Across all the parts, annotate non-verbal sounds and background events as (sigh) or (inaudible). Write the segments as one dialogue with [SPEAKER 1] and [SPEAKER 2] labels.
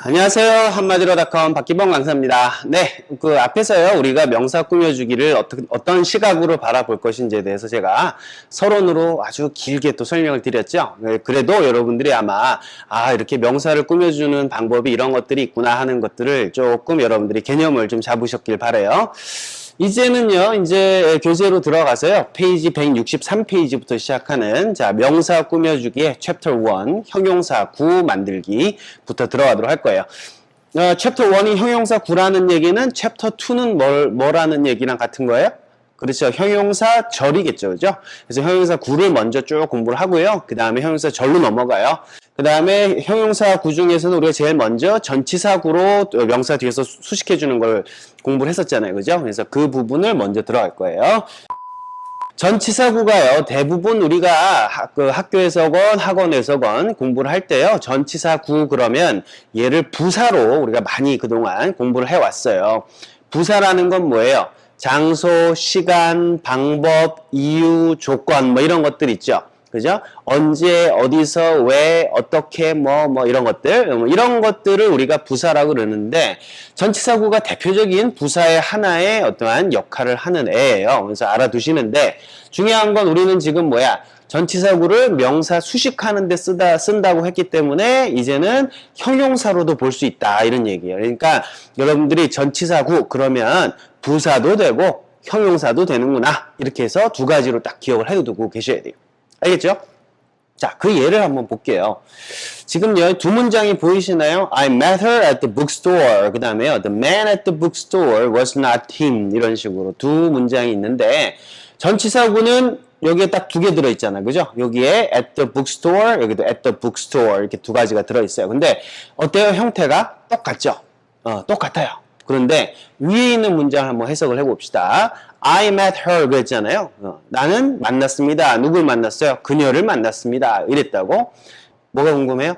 [SPEAKER 1] 안녕하세요. 한마디로 닷컴 박기범 강사입니다. 네, 그 앞에서요, 우리가 명사 꾸며주기를 어떤, 어떤 시각으로 바라볼 것인지에 대해서 제가 서론으로 아주 길게 또 설명을 드렸죠. 네, 그래도 여러분들이 아마, 아, 이렇게 명사를 꾸며주는 방법이 이런 것들이 있구나 하는 것들을 조금 여러분들이 개념을 좀 잡으셨길 바래요. 이제는요, 이제 교재로 들어가서요, 페이지 163페이지부터 시작하는, 자, 명사 꾸며주기의 챕터 1, 형용사 구 만들기부터 들어가도록 할 거예요. 어, 챕터 1이 형용사 구라는 얘기는 챕터 2는 뭘, 뭐라는 얘기랑 같은 거예요? 그렇죠. 형용사 절이겠죠. 그죠? 그래서 형용사 구를 먼저 쭉 공부를 하고요. 그 다음에 형용사 절로 넘어가요. 그 다음에 형용사 구 중에서는 우리가 제일 먼저 전치사 구로 명사 뒤에서 수- 수식해주는 걸 공부를 했었잖아요. 그죠? 그래서 그 부분을 먼저 들어갈 거예요. 전치사구가요, 대부분 우리가 학, 그 학교에서건 학원에서건 공부를 할 때요, 전치사구 그러면 얘를 부사로 우리가 많이 그동안 공부를 해왔어요. 부사라는 건 뭐예요? 장소, 시간, 방법, 이유, 조건, 뭐 이런 것들 있죠. 그죠? 언제, 어디서, 왜, 어떻게, 뭐, 뭐, 이런 것들. 뭐 이런 것들을 우리가 부사라고 그러는데, 전치사구가 대표적인 부사의 하나의 어떠한 역할을 하는 애예요. 그래서 알아두시는데, 중요한 건 우리는 지금 뭐야? 전치사구를 명사 수식하는 데 쓰다, 쓴다고 했기 때문에, 이제는 형용사로도 볼 수 있다. 이런 얘기예요. 그러니까, 여러분들이 전치사구, 그러면 부사도 되고, 형용사도 되는구나. 이렇게 해서 두 가지로 딱 기억을 해두고 계셔야 돼요. 알겠죠? 자, 그 예를 한번 볼게요. 지금요, 두 문장이 보이시나요? I met her at the bookstore. 그 다음에요, the man at the bookstore was not him. 이런 식으로 두 문장이 있는데, 전치사구는 여기에 딱 두 개 들어있잖아요. 그죠? 여기에 at the bookstore, 여기도 at the bookstore. 이렇게 두 가지가 들어있어요. 근데, 어때요? 형태가 똑같죠? 어, 똑같아요. 그런데, 위에 있는 문장을 한번 해석을 해봅시다. I met her 그랬잖아요. 어, 나는 만났습니다. 누굴 만났어요? 그녀를 만났습니다. 이랬다고. 뭐가 궁금해요?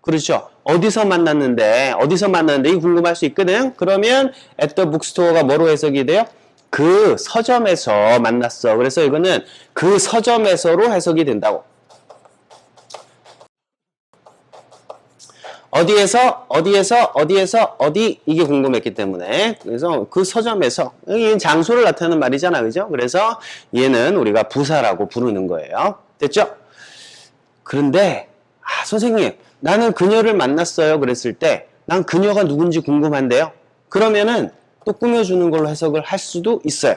[SPEAKER 1] 그렇죠. 어디서 만났는데, 어디서 만났는데, 이 궁금할 수 있거든? 그러면, at the bookstore가 뭐로 해석이 돼요? 그 서점에서 만났어. 그래서 이거는 그 서점에서로 해석이 된다고. 어디에서 어디에서 어디에서 어디 이게 궁금했기 때문에. 그래서 그 서점에서 이 장소를 나타내는 말이잖아 그죠? 그래서 얘는 우리가 부사라고 부르는 거예요. 됐죠? 그런데 아 선생님 나는 그녀를 만났어요 그랬을 때 난 그녀가 누군지 궁금한데요. 그러면은 또 꾸며주는 걸로 해석을 할 수도 있어요.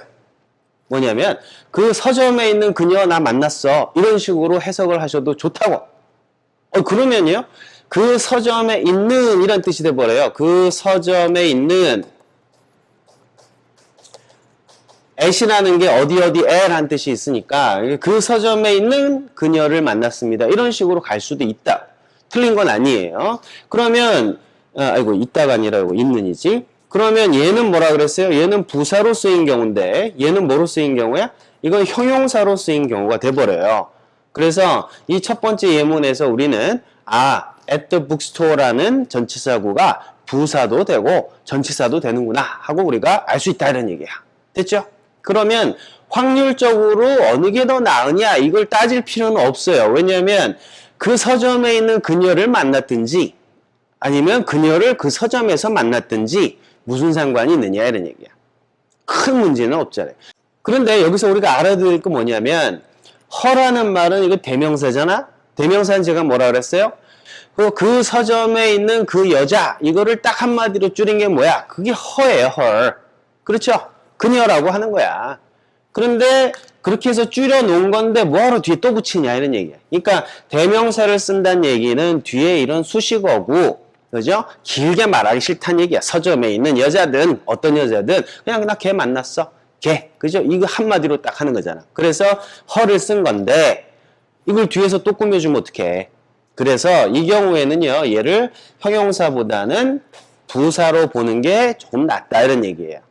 [SPEAKER 1] 뭐냐면 그 서점에 있는 그녀 나 만났어. 이런 식으로 해석을 하셔도 좋다고. 어, 그러면요. 그 서점에 있는 이런 뜻이 돼버려요. 그 서점에 있는 애시라는 게 어디 어디에 라는 뜻이 있으니까 그 서점에 있는 그녀를 만났습니다. 이런 식으로 갈 수도 있다. 틀린 건 아니에요. 그러면 아, 아이고 있다가 아니라 이거 있는이지. 그러면 얘는 뭐라 그랬어요? 얘는 부사로 쓰인 경우인데 얘는 뭐로 쓰인 경우야? 이건 형용사로 쓰인 경우가 돼버려요. 그래서 이 첫 번째 예문에서 우리는 아, at the bookstore라는 전치사구가 부사도 되고 전치사도 되는구나 하고 우리가 알 수 있다 이런 얘기야. 됐죠? 그러면 확률적으로 어느 게 더 나으냐 이걸 따질 필요는 없어요. 왜냐하면 그 서점에 있는 그녀를 만났든지 아니면 그녀를 그 서점에서 만났든지 무슨 상관이 있느냐 이런 얘기야. 큰 문제는 없잖아요. 그런데 여기서 우리가 알아야 될게 뭐냐면 허라는 말은 이거 대명사잖아? 대명사는 제가 뭐라 그랬어요? 그, 그 서점에 있는 그 여자, 이거를 딱 한마디로 줄인 게 뭐야? 그게 허예요, 헐. 그렇죠? 그녀라고 하는 거야. 그런데 그렇게 해서 줄여 놓은 건데 뭐하러 뒤에 또 붙이냐 이런 얘기야. 그러니까 대명사를 쓴다는 얘기는 뒤에 이런 수식어고 그죠? 길게 말하기 싫다는 얘기야. 서점에 있는 여자든 어떤 여자든 그냥 나 걔 만났어. 걔. 그죠? 이거 한마디로 딱 하는 거잖아. 그래서 허를 쓴 건데 이걸 뒤에서 또 꾸며주면 어떡해. 그래서 이 경우에는요. 얘를 형용사보다는 부사로 보는 게 조금 낫다 이런 얘기예요.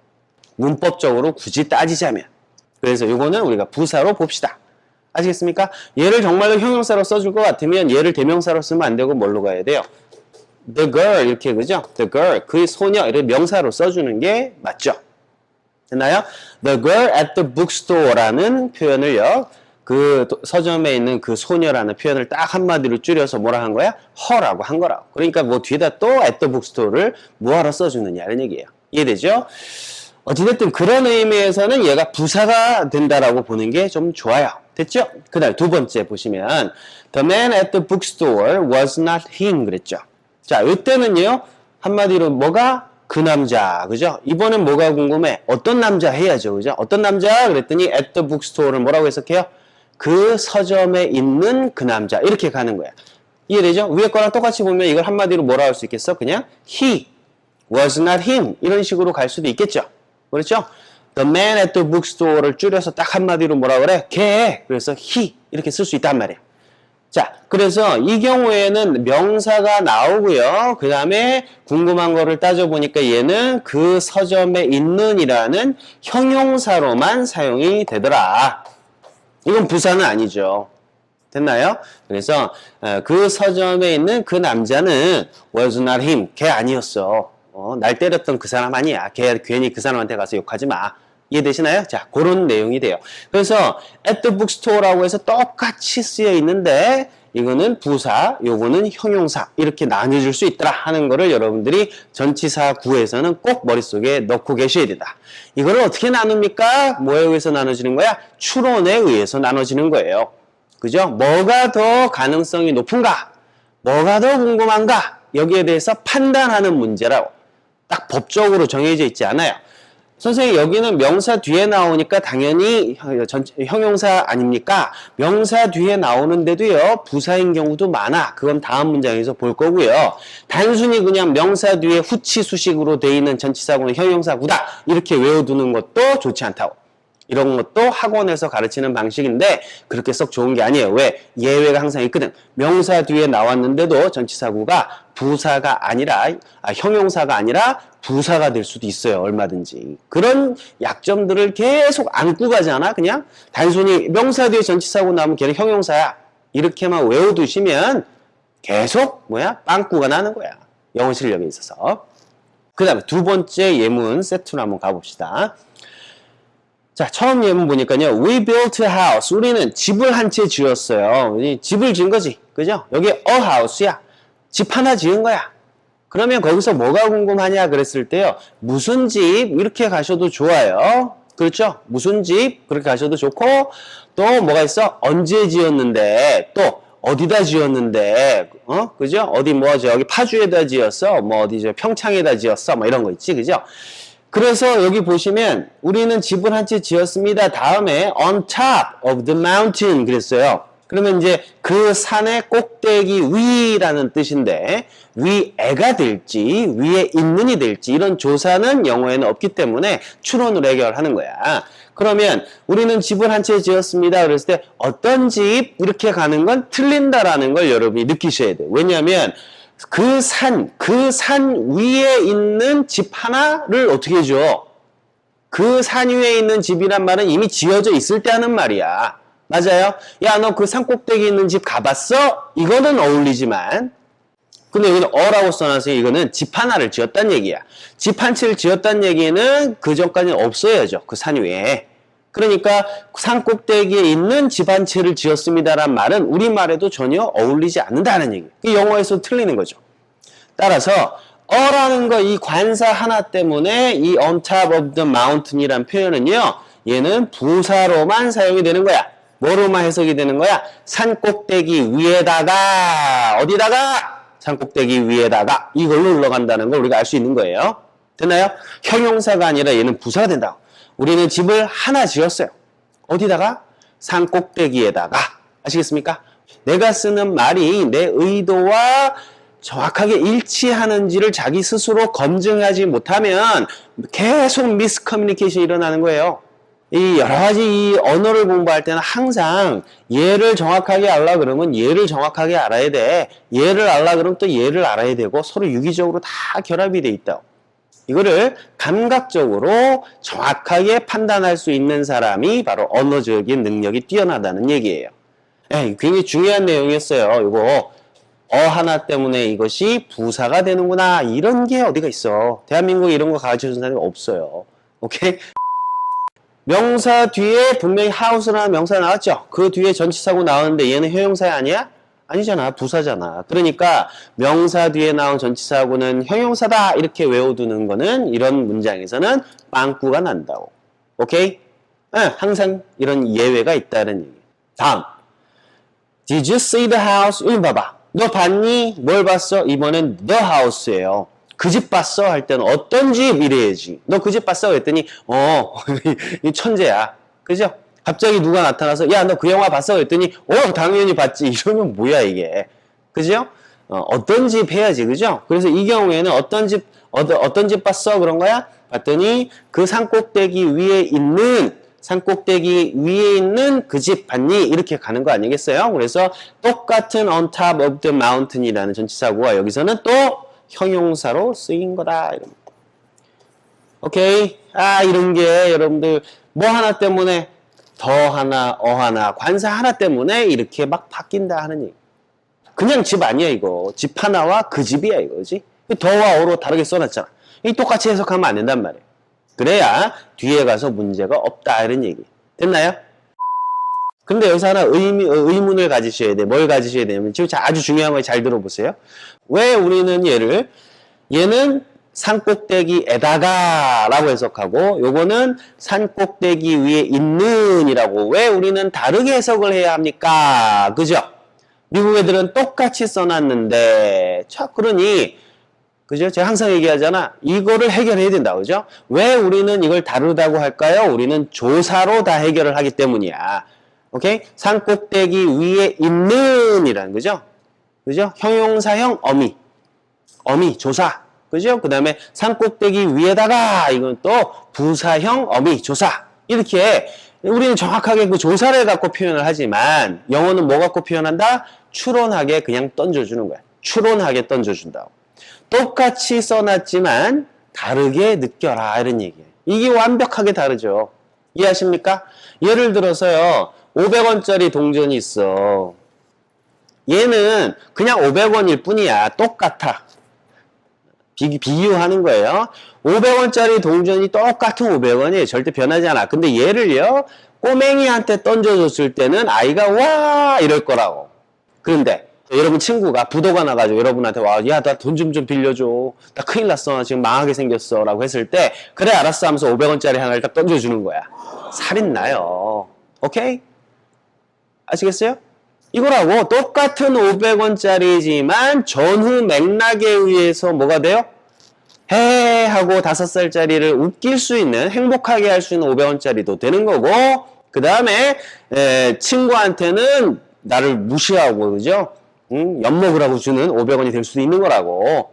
[SPEAKER 1] 문법적으로 굳이 따지자면. 그래서 이거는 우리가 부사로 봅시다. 아시겠습니까? 얘를 정말로 형용사로 써줄 것 같으면 얘를 대명사로 쓰면 안 되고 뭘로 가야 돼요? The girl 이렇게 그죠? The girl 그 소녀 이렇게 명사로 써주는 게 맞죠? 됐나요? The girl at the bookstore라는 표현을요. 그 도- 서점에 있는 그 소녀라는 표현을 딱 한마디로 줄여서 뭐라 한 거야? 허라고 한 거라고. 그러니까 뭐 뒤에다 또 bookstore를 뭐하러 써주느냐 이런 얘기예요. 이해되죠? 어찌됐든 그런 의미에서는 얘가 부사가 된다라고 보는 게 좀 좋아요. 됐죠? 그 다음 두 번째 보시면 The man at the bookstore was not him 그랬죠. 자, 이때는요 한마디로 뭐가 그 남자, 그죠? 이번엔 뭐가 궁금해? 어떤 남자 해야죠, 그죠? 어떤 남자? 그랬더니 at the bookstore를 뭐라고 해석해요? 그 서점에 있는 그 남자 이렇게 가는 거야. 이해되죠? 위에 거랑 똑같이 보면 이걸 한마디로 뭐라 할 수 있겠어? 그냥 he was not him 이런 식으로 갈 수도 있겠죠. 그렇죠? The man at the bookstore를 줄여서 딱 한마디로 뭐라 그래? 걔. 그래서 he 이렇게 쓸 수 있단 말이야. 자, 그래서 이 경우에는 명사가 나오고요. 그 다음에 궁금한 거를 따져보니까 얘는 그 서점에 있는 이라는 형용사로만 사용이 되더라. 이건 부사는 아니죠. 됐나요? 그래서 어, 그 서점에 있는 그 남자는 was not him. 걔 아니었어. 어, 날 때렸던 그 사람 아니야. 걔 괜히 그 사람한테 가서 욕하지 마. 이해되시나요? 자, 그런 내용이 돼요. 그래서 at the bookstore라고 해서 똑같이 쓰여 있는데 이거는 부사, 요거는 형용사 이렇게 나뉘어질 수 있더라 하는 거를 여러분들이 전치사 구에서는 꼭 머릿속에 넣고 계셔야 된다. 이거를 어떻게 나눕니까? 뭐에 의해서 나눠지는 거야? 추론에 의해서 나눠지는 거예요. 그죠? 뭐가 더 가능성이 높은가? 뭐가 더 궁금한가? 여기에 대해서 판단하는 문제라고. 딱 법적으로 정해져 있지 않아요. 선생님 여기는 명사 뒤에 나오니까 당연히 형용사 아닙니까? 명사 뒤에 나오는데도요 부사인 경우도 많아. 그건 다음 문장에서 볼 거고요. 단순히 그냥 명사 뒤에 후치 수식으로 돼 있는 전치사구는 형용사구다 이렇게 외워두는 것도 좋지 않다고. 이런 것도 학원에서 가르치는 방식인데 그렇게 썩 좋은 게 아니에요. 왜? 예외가 항상 있거든. 명사 뒤에 나왔는데도 전치사구가 부사가 아니라 아, 형용사가 아니라 부사가 될 수도 있어요. 얼마든지. 그런 약점들을 계속 안고 가잖아. 그냥 단순히 명사 뒤에 전치사구 나오면 걔는 형용사야. 이렇게만 외워두시면 계속 뭐야? 빵꾸가 나는 거야. 영어 실력에 있어서. 그 다음에 두 번째 예문 세트로 한번 가봅시다. 자, 처음 예문 보니까요. We built a house. 우리는 집을 한 채 지었어요. 이 집을 지은 거지. 그죠? 여기 a house야. 집 하나 지은 거야. 그러면 거기서 뭐가 궁금하냐 그랬을 때요. 무슨 집 이렇게 가셔도 좋아요. 그렇죠? 무슨 집 그렇게 가셔도 좋고 또 뭐가 있어? 언제 지었는데 또 어디다 지었는데 어 그죠? 어디 뭐죠? 여기 파주에다 지었어? 뭐 어디 저 평창에다 지었어? 뭐 이런 거 있지 그죠? 그래서 여기 보시면 우리는 집을 한 채 지었습니다. 다음에 on top of the mountain 그랬어요. 그러면 이제 그 산의 꼭대기 위라는 뜻인데 위에가 될지 위에 있는이 될지 이런 조사는 영어에는 없기 때문에 추론으로 해결하는 거야. 그러면 우리는 집을 한 채 지었습니다. 그랬을 때 어떤 집 이렇게 가는 건 틀린다라는 걸 여러분이 느끼셔야 돼요. 왜냐하면 그 산, 그 산 위에 있는 집 하나를 어떻게 해줘? 그 산 위에 있는 집이란 말은 이미 지어져 있을 때 하는 말이야. 맞아요? 야, 너 그 산 꼭대기 있는 집 가봤어? 이거는 어울리지만. 근데 여기는 어라고 써놔서 이거는 집 하나를 지었단 얘기야. 집 한 채를 지었단 얘기는 그 전까지는 없어야죠. 그 산 위에. 그러니까 산 꼭대기에 있는 집 한 채를 지었습니다란 말은 우리말에도 전혀 어울리지 않는다는 얘기예요. 이 영어에서 틀리는 거죠. 따라서 어라는 거 이 관사 하나 때문에 이 on top of the mountain이란 표현은요. 얘는 부사로만 사용이 되는 거야. 뭐로만 해석이 되는 거야? 산 꼭대기 위에다가 어디다가 산 꼭대기 위에다가 이걸로 올라간다는 걸 우리가 알 수 있는 거예요. 됐나요? 형용사가 아니라 얘는 부사가 된다고. 우리는 집을 하나 지었어요. 어디다가? 산 꼭대기에다가. 아시겠습니까? 내가 쓰는 말이 내 의도와 정확하게 일치하는지를 자기 스스로 검증하지 못하면 계속 미스 커뮤니케이션이 일어나는 거예요. 이 여러 가지 이 언어를 공부할 때는 항상 얘를 정확하게 알라 그러면 얘를 정확하게 알아야 돼. 얘를 알라 그러면 또 얘를 알아야 되고 서로 유기적으로 다 결합이 돼 있다. 이거를 감각적으로 정확하게 판단할 수 있는 사람이 바로 언어적인 능력이 뛰어나다는 얘기예요. 예, 굉장히 중요한 내용이었어요. 이거 어 하나 때문에 이것이 부사가 되는구나 이런 게 어디가 있어. 대한민국에 이런 거 가르쳐 준 사람이 없어요. 오케이? 명사 뒤에 분명히 house라는 명사 나왔죠? 그 뒤에 전치사고 나오는데 얘는 형용사 아니야? 아니잖아. 부사잖아. 그러니까 명사 뒤에 나온 전치사고는 형용사다. 이렇게 외워두는 거는 이런 문장에서는 빵꾸가 난다고. 오케이? 응, 항상 이런 예외가 있다는 얘기. 다음. Did you see the house? 여기 봐봐. 너 봤니? 뭘 봤어? 이번엔 the house예요. 그 집 봤어? 할 때는 어떤 집? 이래야지. 너 그 집 봤어? 그랬더니 어, (laughs) 이 천재야. 그죠? 갑자기 누가 나타나서 야, 너 그 영화 봤어? 그랬더니 어, 당연히 봤지. (laughs) 이러면 뭐야 이게. 그죠? 어, 떤 집 해야지. 그죠? 그래서 이 경우에는 어떤 집, 어떤, 어떤 집 봤어? 그런 거야? 봤더니 그 산꼭대기 위에 있는 산꼭대기 위에 있는 그 집 봤니? 이렇게 가는 거 아니겠어요? 그래서 똑같은 on top of the mountain이라는 전치사고가 여기서는 또 형용사로 쓰인 거다. 이런 거. 오케이. 아, 이런 게 여러분들 뭐 하나 때문에 더 하나, 어 하나, 관사 하나 때문에 이렇게 막 바뀐다 하는 얘기. 그냥 집 아니야, 이거. 집 하나와 그 집이야, 이거지. 더와 어로 다르게 써놨잖아. 이 똑같이 해석하면 안 된단 말이에요. 그래야 뒤에 가서 문제가 없다, 이런 얘기. 됐나요? 근데 여기서 하나 의미, 의문을 가지셔야 돼. 뭘 가지셔야 되냐면, 지금 아주 중요한 걸 잘 들어보세요. 왜 우리는 얘를, 얘는 산꼭대기에다가 라고 해석하고, 요거는 산꼭대기 위에 있는 이라고. 왜 우리는 다르게 해석을 해야 합니까? 그죠? 미국 애들은 똑같이 써놨는데, 자, 그러니, 그죠? 제가 항상 얘기하잖아. 이거를 해결해야 된다. 그죠? 왜 우리는 이걸 다르다고 할까요? 우리는 조사로 다 해결을 하기 때문이야. 오케이? 산꼭대기 위에 있는 이라는 거죠. 그죠? 형용사형 어미. 어미, 조사. 그죠? 그 다음에 산꼭대기 위에다가 이건 또 부사형 어미, 조사. 이렇게 우리는 정확하게 그 조사를 갖고 표현을 하지만 영어는 뭐 갖고 표현한다? 추론하게 그냥 던져주는 거야. 추론하게 던져준다고. 똑같이 써놨지만 다르게 느껴라 이런 얘기예요. 이게 완벽하게 다르죠. 이해하십니까? 예를 들어서요. 500원짜리 동전이 있어. 얘는 그냥 500원일 뿐이야. 똑같아. 비, 비유하는 거예요. 500원짜리 동전이 똑같은 500원이에요. 절대 변하지 않아. 근데 얘를요. 꼬맹이한테 던져줬을 때는 아이가 와 이럴 거라고. 그런데 여러분 친구가 부도가 나가지고 여러분한테 와, 야, 나 돈 좀 좀 빌려줘. 나 큰일 났어. 나 지금 망하게 생겼어. 라고 했을 때, 그래, 알았어 하면서 500원짜리 하나를 딱 던져주는 거야. 살인 나요. 오케이? 아시겠어요? 이거라고 똑같은 500원짜리지만 전후 맥락에 의해서 뭐가 돼요? 해 하고 다섯 살짜리를 웃길 수 있는 행복하게 할 수 있는 500원짜리도 되는 거고 그 다음에 친구한테는 나를 무시하고 그죠? 응? 엿먹으라고 주는 500원이 될 수도 있는 거라고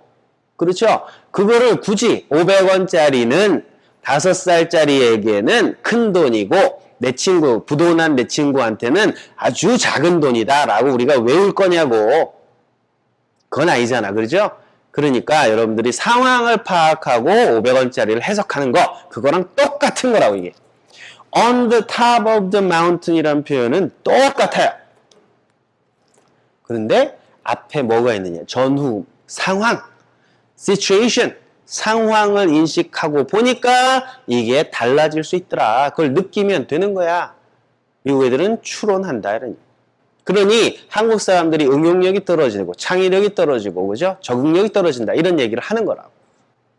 [SPEAKER 1] 그렇죠? 그거를 굳이 500원짜리는 다섯 살짜리에게는 큰 돈이고 내 친구, 부도난 내 친구한테는 아주 작은 돈이다 라고 우리가 외울 거냐고. 그건 아니잖아. 그러죠? 그러니까 여러분들이 상황을 파악하고 500원짜리를 해석하는 거, 그거랑 똑같은 거라고 이게. on the top of the mountain 이란 표현은 똑같아요. 그런데 앞에 뭐가 있느냐? 전후, 상황, situation. 상황을 인식하고 보니까 이게 달라질 수 있더라. 그걸 느끼면 되는 거야. 미국 애들은 추론한다. 이런. 그러니 한국 사람들이 응용력이 떨어지고 창의력이 떨어지고 그죠? 적응력이 떨어진다. 이런 얘기를 하는 거라고.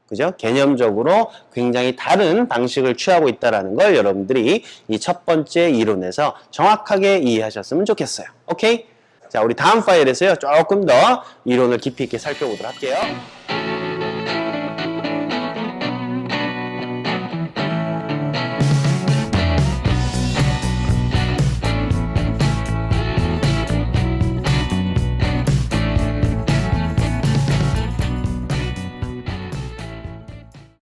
[SPEAKER 1] 그죠? 개념적으로 굉장히 다른 방식을 취하고 있다라는 걸 여러분들이 이 첫 번째 이론에서 정확하게 이해하셨으면 좋겠어요. 오케이? 자, 우리 다음 파일에서요. 조금 더 이론을 깊이 있게 살펴보도록 할게요.